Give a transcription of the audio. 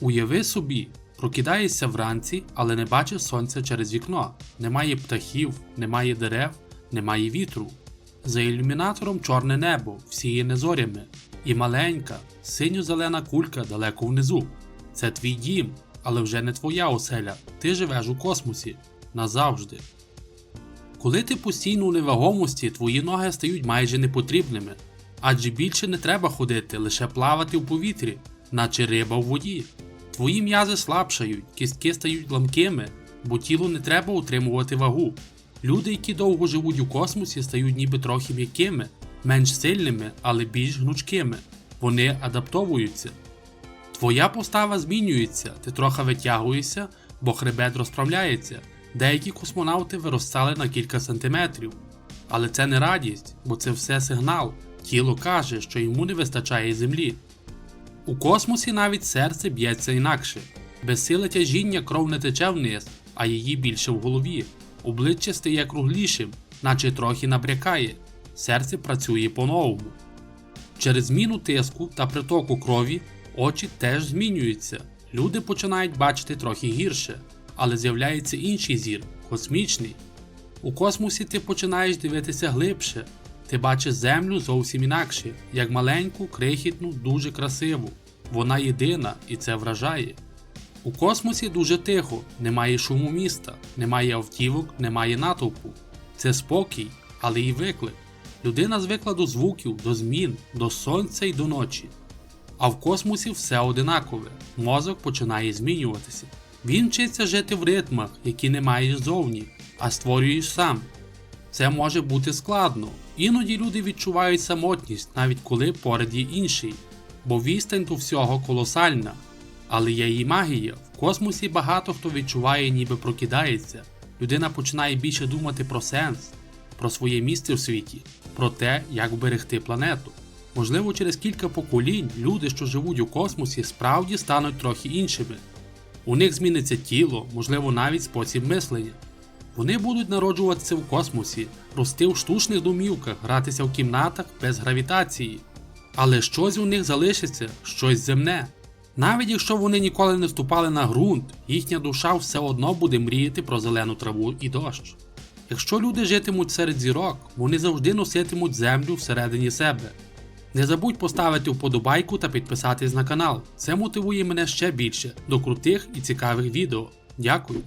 Уяви собі, прокидаєшся вранці, але не бачиш сонця через вікно. Немає птахів, немає дерев, немає вітру. За ілюмінатором чорне небо, всіяне зорями, і маленька, синьо-зелена кулька далеко внизу. Це твій дім, але вже не твоя оселя. Ти живеш у космосі назавжди. Коли ти постійно у невагомості, твої ноги стають майже непотрібними, адже більше не треба ходити, лише плавати в повітрі, наче риба в воді. Твої м'язи слабшають, кістки стають ламкими, бо тілу не треба утримувати вагу. Люди, які довго живуть у космосі, стають ніби трохи м'якими, менш сильними, але більш гнучкими. Вони адаптовуються. Твоя постава змінюється, ти трохи витягуєшся, бо хребет розправляється. Деякі космонавти виростали на кілька сантиметрів. Але це не радість, бо це все сигнал. Тіло каже, що йому не вистачає землі. У космосі навіть серце б'ється інакше. Без сили тяжіння кров не тече вниз, а її більше в голові. Обличчя стає круглішим, наче трохи набрякає. Серце працює по-новому. Через зміну тиску та притоку крові очі теж змінюються. Люди починають бачити трохи гірше, але з'являється інший зір космічний. У космосі ти починаєш дивитися глибше. Ти бачиш землю зовсім інакше, як маленьку, крихітну, дуже красиву. Вона єдина і це вражає. У космосі дуже тихо, немає шуму міста, немає автівок, немає натовпу. Це спокій, але і виклик. Людина звикла до звуків, до змін, до сонця і до ночі. А в космосі все одинакове. Мозок починає змінюватися. Він вчиться жити в ритмах, які не маєш зовні, а створюєш сам. Це може бути складно. Іноді люди відчувають самотність, навіть коли поряд є інший, бо відстань до всього колосальна. Але є і магія. В космосі багато хто відчуває, ніби прокидається. Людина починає більше думати про сенс, про своє місце в світі, про те, як берегти планету. Можливо, через кілька поколінь люди, що живуть у космосі, справді стануть трохи іншими. У них зміниться тіло, можливо, навіть спосіб мислення. Вони будуть народжуватися в космосі, рости в штучних домівках, гратися в кімнатах без гравітації. Але щось у них залишиться, щось земне. Навіть якщо вони ніколи не вступали на ґрунт, їхня душа все одно буде мріяти про зелену траву і дощ. Якщо люди житимуть серед зірок, вони завжди носитимуть землю всередині себе. Не забудь поставити вподобайку та підписатись на канал. Це мотивує мене ще більше до крутих і цікавих відео. Дякую.